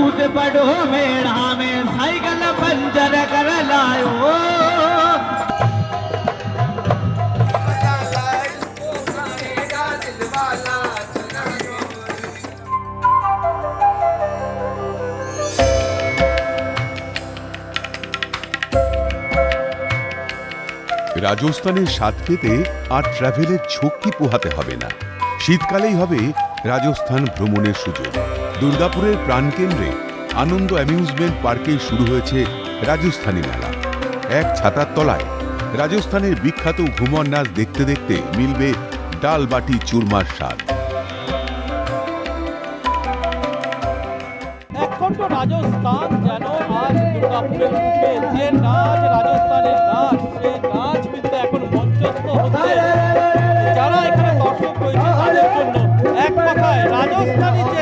पड़ो मेढ़ा में साइकिल पंचर कर लायो রাজস্থানের স্বাদ পেতে আর ট্রাভেলের ঝক্কি পোহাতে হবে না শীতকালেই হবে রাজস্থান ভ্রমণের সুযোগ দুর্গাপুরের প্রাণকেন্দ্রে আনন্দ অ্যামিউজমেন্ট পার্কে শুরু হয়েছে রাজস্থানী মেলা। এক ছাতার তলায় রাজস্থানের বিখ্যাত ঘুমর নাচ দেখতে দেখতে মিলবে ডাল বাটি চুরমার স্বাদ। রাজস্থান যেন আজ দুর্গাপুরের যে নাচ রাজস্থানের নাচ সেই নাচ কিন্তু এখন মঞ্চস্থ হচ্ছে। যারা এখানে দর্শক তাদের জন্য এক কথায় রাজস্থানী যে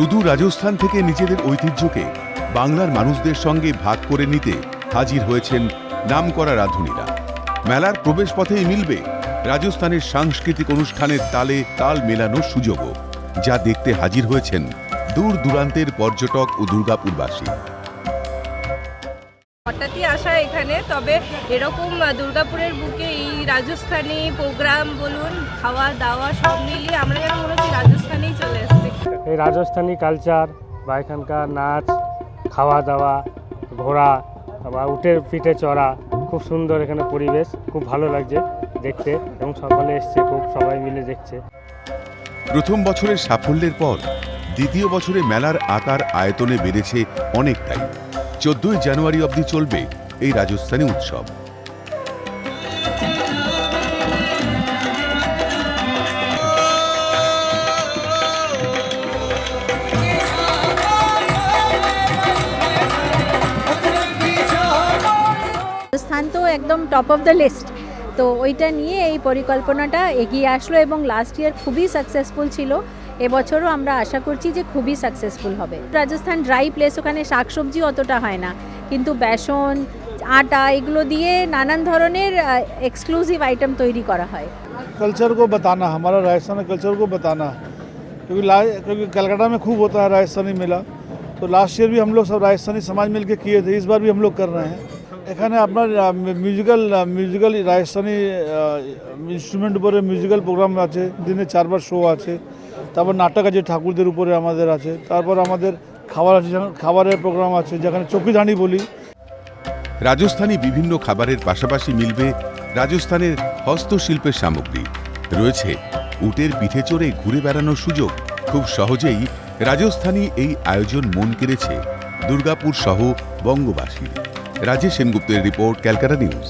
শুধু রাজস্থান থেকে নিজেদের ঐতিহ্যকে বাংলার মানুষদের সঙ্গে ভাগ করে নিতে হাজির হয়েছেন নামকরা রাঁধুনিরা। মেলার প্রবেশপথেই মিলবে রাজস্থানের সাংস্কৃতিক অনুষ্ঠানের তালে তাল মেলানোর সুযোগও, যা দেখতে হাজির হয়েছেন দূর দূরান্তের পর্যটক ও দুর্গাপুরবাসী। হঠাৎই আসা এখানে, তবে এরকম দুর্গাপুরের বুকে এই রাজস্থানি প্রোগ্রাম বলুন, খাওয়া দাওয়া সব মিলিয়ে আমরা যেন মনে হচ্ছে রাজস্থানি কালচার, বা এখানকার নাচ খাওয়া দাওয়া ঘোরা, বা উটের পিঠে চড়া, খুব সুন্দর এখানে পরিবেশ, খুব ভালো লাগছে দেখতে এবং সকলে এসছে খুব সবাই মিলে দেখছে। প্রথম বছরের সাফল্যের পর দ্বিতীয় বছরে মেলার আকার আয়তনে বেড়েছে অনেকটাই। চোদ্দই জানুয়ারি অবধি চলবে এই রাজস্থানী উৎসব। রাজস্থান তো একদম টপ অফ দ্য লিস্ট তো ওইটা নিয়ে এই পরিকল্পনাটা এগিয়ে আসলো এবং লাস্ট ইয়ার খুবই সাকসেসফুল ছিল এবছরও আমরা আশা করছি যে খুবই সাকসেসফুল হবে রাজস্থান ড্রাই প্লেস ওখানে শাকসবজি অতটা হয় না কিন্তু বেসন আটা এগুলো দিয়ে নানান ধরনের এক্সক্লুসিভ আইটেম তৈরি করা হয় कल्चर को बताना हमारा राजस्थानी कल्चर को बताना क्योंकि ला क्योंकि कलकत्ता में खूब होता है राजस्थानी मेला तो लास्ट ईयर भी हम लोग सब राजस्थानी समाज मिल के किए थे इस बार भी हम लोग कर रहे हैं এখানে আপনার মিউজিক্যাল মিউজিক্যাল রাজস্থানি ইনস্ট্রুমেন্ট উপরে মিউজিক্যাল প্রোগ্রাম আছে, দিনে চারবার শো আছে, তারপর নাটক আছে ঠাকুরদের উপরে আমাদের আছে, তারপর আমাদের খাবার আছে খাবারের প্রোগ্রাম আছে, যেখানে চকিধানি বলি। রাজস্থানী বিভিন্ন খাবারের পাশাপাশি মিলবে রাজস্থানের হস্তশিল্পের সামগ্রী। রয়েছে উটের পিঠে চড়ে ঘুরে বেড়ানোর সুযোগ। খুব সহজেই রাজস্থানী এই আয়োজন মন কেড়েছে দুর্গাপুর সহ বঙ্গবাসী রাজেশ সেনগুপ্তের রিপোর্ট ক্যালকাটা নিউজ